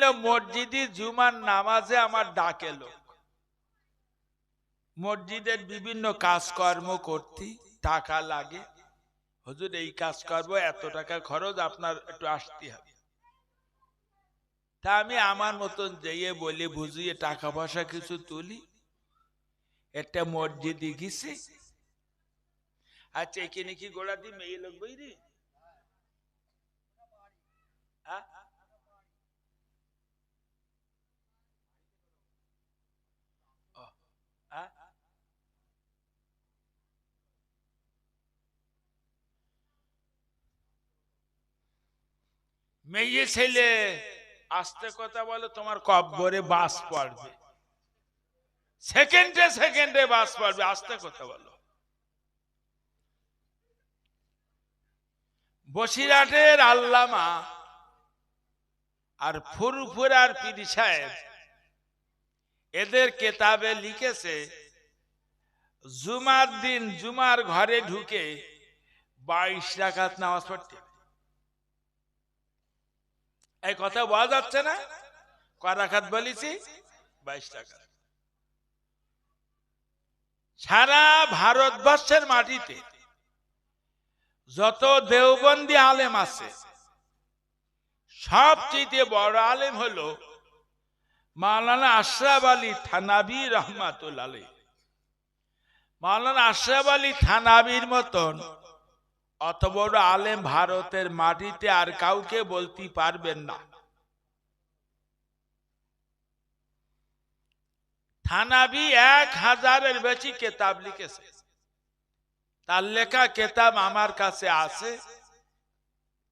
হইল মসজিদি জুমার নামাজে আমার ডাকে লোক। মসজিদের বিভিন্ন কাজকর্ম করতে টাকা লাগে। হুজুর, এই কাজ করব এত টাকা খরচ, আপনার একটু আসতে হবে। তা আমি আমার মতন যেয়ে বলি, বুঝিয়ে টাকা পয়সা কিছু তুলি। একটা মসজিদে গেছি। আচ্ছা এখানে কি গোড়া দি মেয়ে লোক বইরি হ্যাঁ? ও, হ্যাঁ? মেয়ে ছেলে, আস্তে কথা বলো, তোমার কব্বরে বাস পড়বে সেকেন্ডে সেকেন্ডে বাস পড়বে, আস্তে কথা বলো বসিরহাটের আল্লামা আর ফুরফুরার পিরি সাহেব এদের কেতাবে লিখেছে, জুমার দিন জুমার ঘরে ঢুকে বাইশ রাখাত নামাজ পড়তে। এই কথা বলা যাচ্ছে না? করাখাত বলেছি? বাইশ টাকা সারা ভারতবর্ষের মাটিতে যত দেওবন্দি আলেম আছে, সবচেয়ে বড় আলেম হলো মাওলানা আশরাফ আলী থানাবি রহমাতুল আলী মাওলানা আশরাফ আলী থানাবির মতন অত বড় আলেম ভারতের মাটিতে আর কাউকে বলতে পারবেন না। থানাবি এক হাজারের বেশি কেতাব লিখেছে। তার লেখা কেতাব আমার কাছে আছে।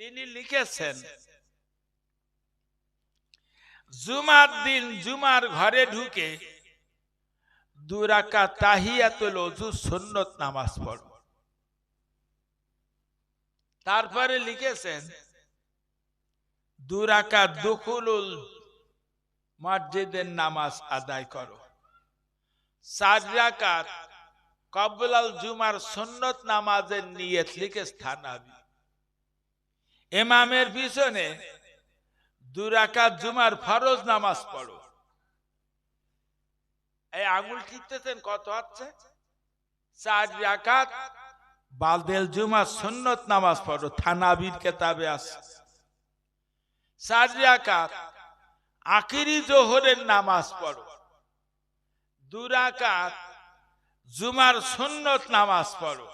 তিনি লিখেছেন, জুমার দিন জুমার ঘরে ঢুকে দুরাকা তাহিয়াতুল অজু সুন্নত নামাজ পড়ব তারপরে লিখেছেন দুরাকা দুখুলুল মসজিদের নামাজ আদায় করো। চার রাকাত জুমার সুন্নত নামাজের লিখে এমামের পিছনে দুরাকাত জুমার ফরজ নামাজ পড়ো। এই আঙুল টিপতেছেন কত হচ্ছে? চার রাকাত বালদেল জুমা সুন্নত নামাজ পড়ো থানাবির কেতাবে আছে। চার রাকাত জোহরের নামাজ পড়ো। দুরাকাত জুমার সুন্নত নামাজ পড়ো।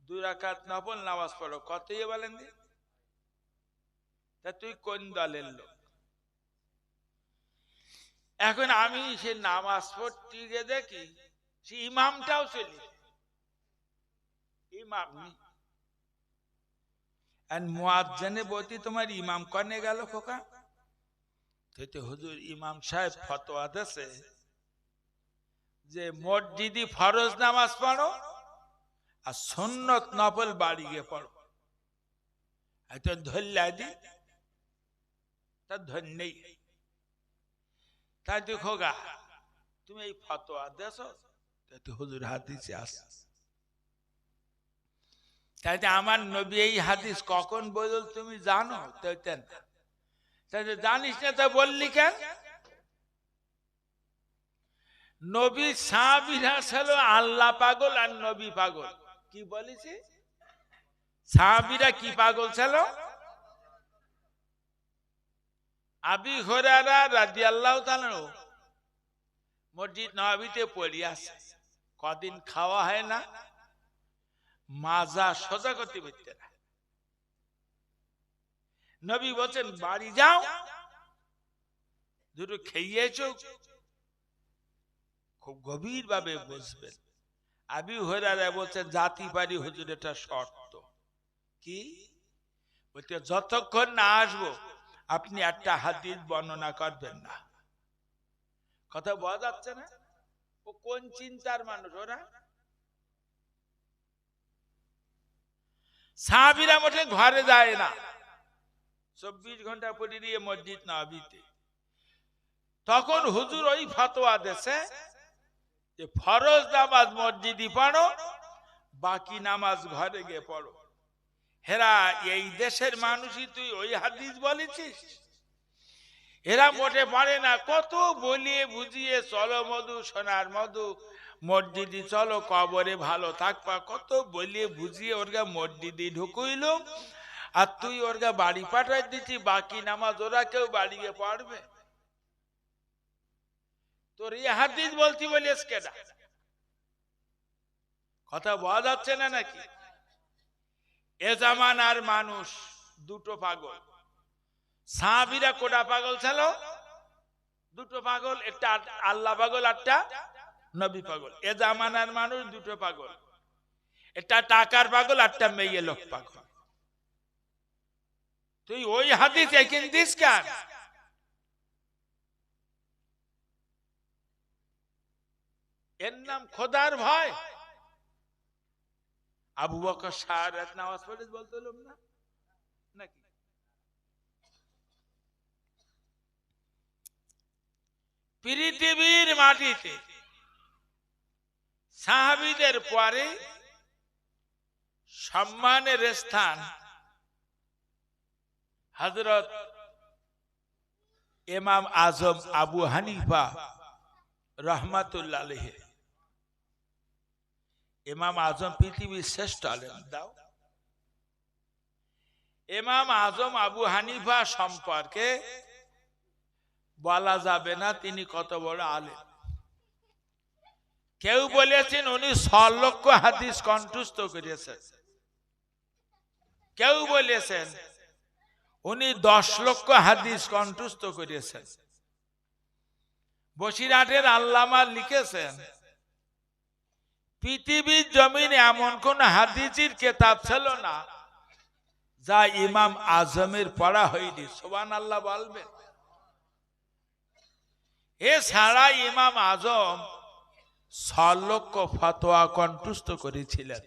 দুরাকাত নফল নামাজ পড়ো। কত ইয়ে বলেন তা তুই কোন দলের লোক? এখন আমি সে নামাজ পড়তে দেখি, সে ইমামটাও চলি ইমাম। আর মুয়াজ্জানে বলতি তোমার ইমাম কনে গেল খোকা? তুই হুজুর ইমাম সাহেব ফতোয়া দেছে যে মসজিদি ফরজ নামাজ পড়ো আর সুন্নত নফল বাড়ি গিয়ে পড়ো। এত ধরলা দি। তা ধন্যই তাই তুই খোগা তুমি এই ফতোয়া তুই হুজুর হাদিসে আস তাই তো আমার নবী এই হাদিস কখন বলল তুমি জানো? তাই তো না। তো জানিস না তা বললি কেন? নবী সাহাবিরা ছিল আল্লাহ পাগল আর নবী পাগল। কি বলেছি? সাহাবিরা কি পাগল ছিল? আবি হরারা রাজি আল্লাহ মসজিদ নবীতে পড়ি আছে কদিন খাওয়া হয় না? মাজা সোজা করতে পারতে না। নবী বলছেন, বাড়ি যাও। দুটো খেয়েছো খুব গভীর ভাবে বুঝবেন। আবি হরারা বলছে জাতি পারি হুজুর, এটা শর্ত। কি? বলতে যতক্ষণ না আসব, আপনি একটা হাদিস বর্ণনা করবেন না। কথা বলা যাচ্ছে না? ও কোন চিন্তার মানুষ, ওরা? সাহাবিরা মোটে ঘরে যায় না। চব্বিশ ঘণ্টা পরে দিয়ে মসজিদ নবীতে তখন হুজুর ওই ফতোয়া দেশে যে, ফরজ নামাজ মসজিদই পড়ো, বাকি নামাজ ঘরে গিয়ে পড়ো। হেরা, এই দেশের মানুষই তুই ওই হাদিস বলেছিস? এরা মোটে পারে না। কত বলিয়ে বুঝিয়ে চলো মধু, সোনার মধু মসজিদি চলো, কবরে ভালো থাকবা। কত বলিয়ে বুঝিয়ে ওরগা মসজিদি ঢুকুইল। আর তুই ওরগা বাড়ি পাঠাই দিচ্ছি বাকি নামাজ ওরা কেউ বাড়িয়ে পড়বে। তোর এই হাদিস বলছি বলিস কেনা কথা বলা যাচ্ছে না নাকি? এ জামানার মানুষ দুটো পাগল। সাহাবিরা কোটা পাগল ছিল? দুটো পাগল, একটা আল্লাহ পাগল একটা নবী পাগল। এ জামানার মানুষ দুটো পাগল। একটা টাকার পাগল একটা মেয়ে লোক পাগল। তুই ওই হাদিস এখান দিস কেন? এর নাম খোদার ভয়। আবু বকর সাহারাত নামাজ পড়ে বলতে না? নাকি? পৃথিবীর মাটিতে সাহাবিদের পরে সম্মানের স্থান হজরত ইমাম আজম আবু হানিফা রহমাতুল্লাহ ইমাম আজম পৃথিবীর শ্রেষ্ঠ আলেম, দাও। এমাম আজম আবু হানিফা সম্পর্কে বলা যাবে না তিনি কত বড় আলেম। কেউ বলেছেন উনি ছ লক্ষ হাদিস কণ্ঠস্থ করেছেন। কেউ বলেছেন উনি দশ লক্ষ হাদিস কণ্ঠস্থ করেছেন। বসিরহাটের আল্লামা লিখেছেন, পৃথিবীর জমিনে এমন কোন হাদিসির কেতাব ছিল না যা ইমাম আজমের পড়া হয়নি। সোবান আল্লাহ বলবেন। এছাড়া ইমাম আজম লক্ষ ফতোয়া কণ্ঠস্থ করেছিলেন।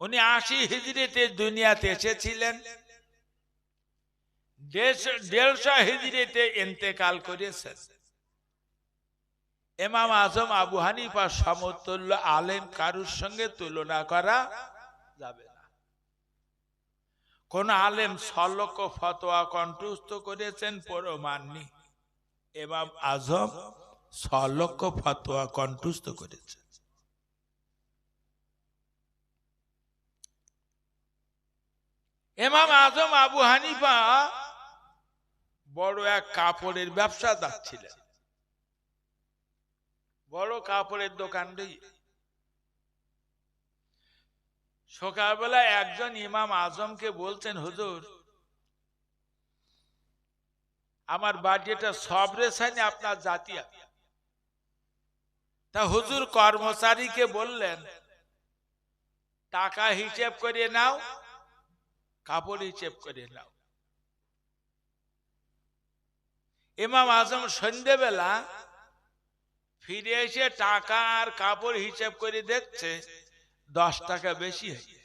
উনি আশি হিজড়িতে দুনিয়াতে এসেছিলেন। দেড়শো হিজড়িতে ইন্তেকাল করেছেন। এমাম আজম আবু হানিফা সমতুল্য আলেম কারুর সঙ্গে তুলনা করা যাবে না। কোন আলেম সলক ফতোয়া কণ্ঠস্থ করেছেন পরমাননি এমাম আজম সলক্ষ ফতোয়া কণ্ঠস্থ করেছেন এমাম আজম আবু হানিফা বড় এক কাপড়ের ব্যবসাদার ছিলেন। বড় কাপড়ের দোকান সকালবেলা একজন ইমাম আজমকে বলছেন, হুজুর আমার বাড়িটা সবরে সাইনে আপনার জাতীয় তা হুজুর কর্মচারীকে বললেন টাকা হিসেব করে নাও কাপড় হিসেব করে নাও। ইমাম আজম সন্ধ্যেবেলা ফিরে এসে টাকা আর কাপড় হিসেব করে দেখছে দশ টাকা বেশি হয়েছে।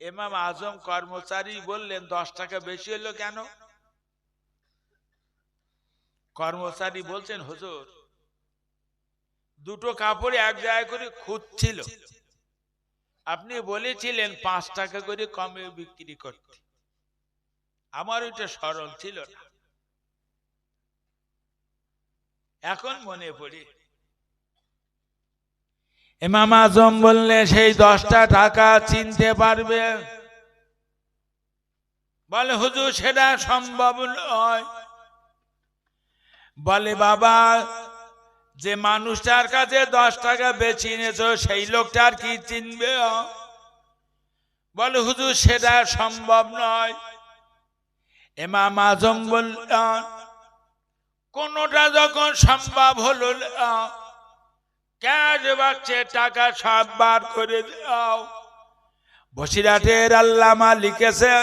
এমাম আজম কর্মচারী বললেন দশ টাকা বেশি হলো কেন? কর্মচারী বলছেন, হুজুর, দুটো কাপড় এক জায়গায় করে খুঁজছিল। আপনি বলেছিলেন পাঁচ টাকা করে কমে বিক্রি করতে। আমার ওইটা সরল ছিল না। এখন মনে পড়ি এমাম আজম বললে, সেই দশটা টাকা চিনতে পারবে? বলে, হুজুর, সেটা সম্ভব নয়। বলে, বাবা, যে মানুষটার কাছে দশ টাকা বেছে নিয়েছ সেই লোকটার কি চিনবে বলে, হুজুর, সেটা সম্ভব নয়। এমাম আজম বললেন, কোনটা যখন সম্ভব হলো ক্যাশ বাক্সে টাকা সব বার করে দাও। বসিরাটের আল্লামা লিখেছে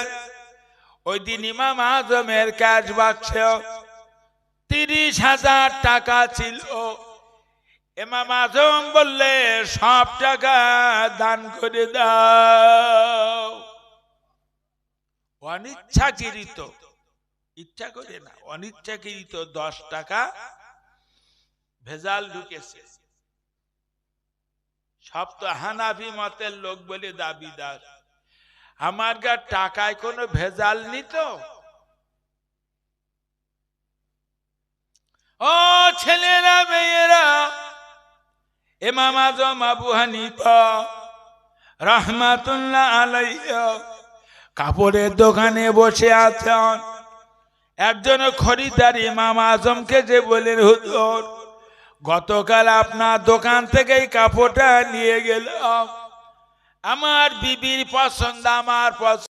ওই দিন ইমাম আজমের ক্যাশ বাক্সে তিরিশ হাজার টাকা ছিল। ইমাম আজম বললে, সব টাকা দান করে দাও। অনিচ্ছাকৃত। ইচ্ছা করে না, অনিচ্ছাকৃত দশ টাকা ভেজাল ঢুকেছে। সব তো হানাফি মতের লোক বলে দাবিদার। আমার গা টাকায় কোনো ভেজাল নি ও ছেলেরা, মেয়েরা এমাম আজম আবু হানিফা, রহমাতুল্লাহ আলাইয়া কাপড়ের দোকানে বসে আছেন। একজন খরিদার ইমাম আজমকে যে বলেন, হুজুর, গতকাল আপনার দোকান থেকে কাপড়টা নিয়ে গেলাম। আমার বিবির পছন্দ, আমার পছন্দ।